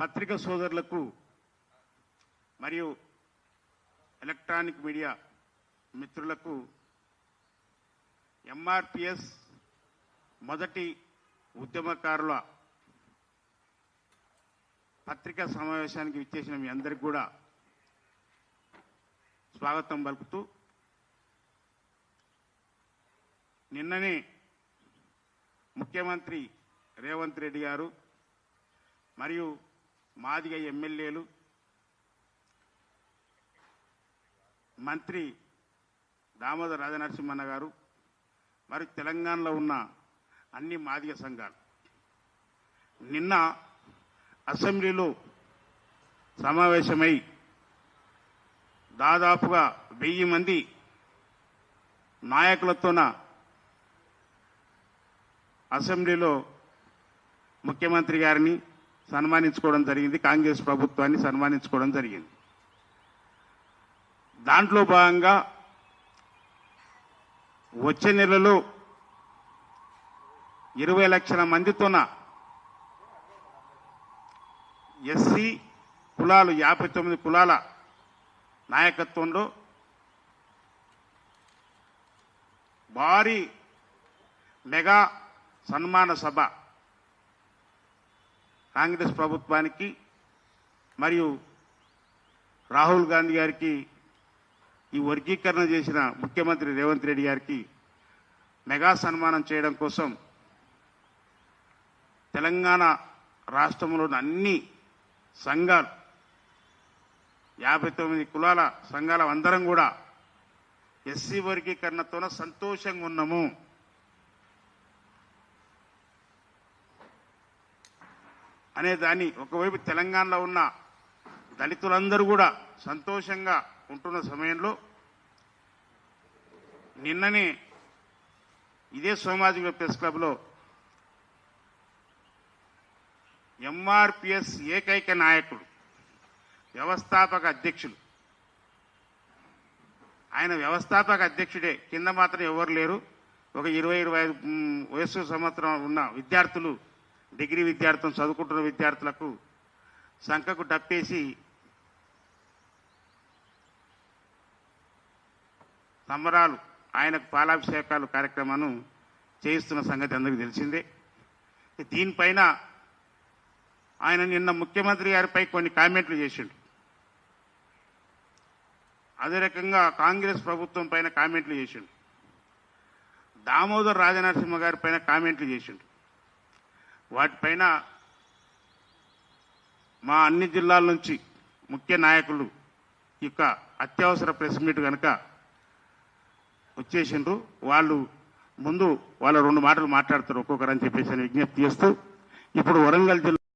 పత్రిక సోదరులకు మరియు ఎలక్ట్రానిక్ మీడియా మిత్రులకు ఎంఆర్పిఎస్ మొదటి ఉద్యమకారుల పత్రికా సమావేశానికి విచ్చేసిన మీ అందరికి కూడా స్వాగతం పలుకుతూ నిన్ననే ముఖ్యమంత్రి రేవంత్ రెడ్డి గారు మరియు మాదిగ ఎమ్మెల్యేలు మంత్రి దామోదర్ రాజనరసింహన్న గారు మరి తెలంగాణలో ఉన్న అన్ని మాదిగ సంఘాలు. నిన్న అసెంబ్లీలో సమావేశమై దాదాపుగా వెయ్యి మంది నాయకులతోన అసెంబ్లీలో ముఖ్యమంత్రి గారిని సన్మానించుకోవడం జరిగింది. కాంగ్రెస్ ప్రభుత్వాన్ని సన్మానించుకోవడం జరిగింది. దాంట్లో భాగంగా వచ్చే నెలలో ఇరవై లక్షల మందితోన ఎస్సీ కులాలు యాభై తొమ్మిది కులాల నాయకత్వంలో భారీ మెగా సన్మాన సభ కాంగ్రెస్ ప్రభుత్వానికి మరియు రాహుల్ గాంధీ గారికి ఈ వర్గీకరణ చేసిన ముఖ్యమంత్రి రేవంత్ రెడ్డి గారికి మెగా సన్మానం చేయడం కోసం తెలంగాణ రాష్ట్రంలోని అన్ని సంఘాలు యాభై తొమ్మిది కులాల సంఘాల అందరం కూడా ఎస్సీ వర్గీకరణతోన సంతోషంగా ఉన్నాము. అనే దాన్ని ఒకవైపు తెలంగాణలో ఉన్న దళితులందరూ కూడా సంతోషంగా ఉంటున్న సమయంలో నిన్ననే ఇదే సోమాజిగూడ ప్రెస్ క్లబ్లో ఎంఆర్పిఎస్ ఏకైక నాయకుడు వ్యవస్థాపక అధ్యక్షులు. ఆయన వ్యవస్థాపక అధ్యక్షుడే. కింద మాత్రం ఎవరు లేరు. ఒక ఇరవై ఇరవై ఐదు వయస్సు సంవత్సరం ఉన్న విద్యార్థులు డిగ్రీ విద్యార్థులు చదువుకుంటున్న విద్యార్థులకు సంఖకు డప్పేసి సంబరాలు ఆయనకు పాలాభిషేకాలు కార్యక్రమాన్ని చేయిస్తున్న సంగతి అందరికీ తెలిసిందే. దీనిపైన ఆయన నిన్న ముఖ్యమంత్రి గారిపై కొన్ని కామెంట్లు చేసిండు. అదే రకంగా కాంగ్రెస్ ప్రభుత్వం పైన కామెంట్లు చేసిండు. దామోదర్ రాజనరసింహ గారి పైన కామెంట్లు చేసిండు. వాటిపైన మా అన్ని జిల్లాల నుంచి ముఖ్య నాయకులు యొక్క అత్యవసర ప్రెస్ మీట్ కనుక వచ్చేసిండ్రు. వాళ్ళు ముందు వాళ్ళ రెండు మాటలు మాట్లాడతారు ఒక్కొక్కరని చెప్పేసి అని విజ్ఞప్తి చేస్తూ ఇప్పుడు వరంగల్ జిల్లా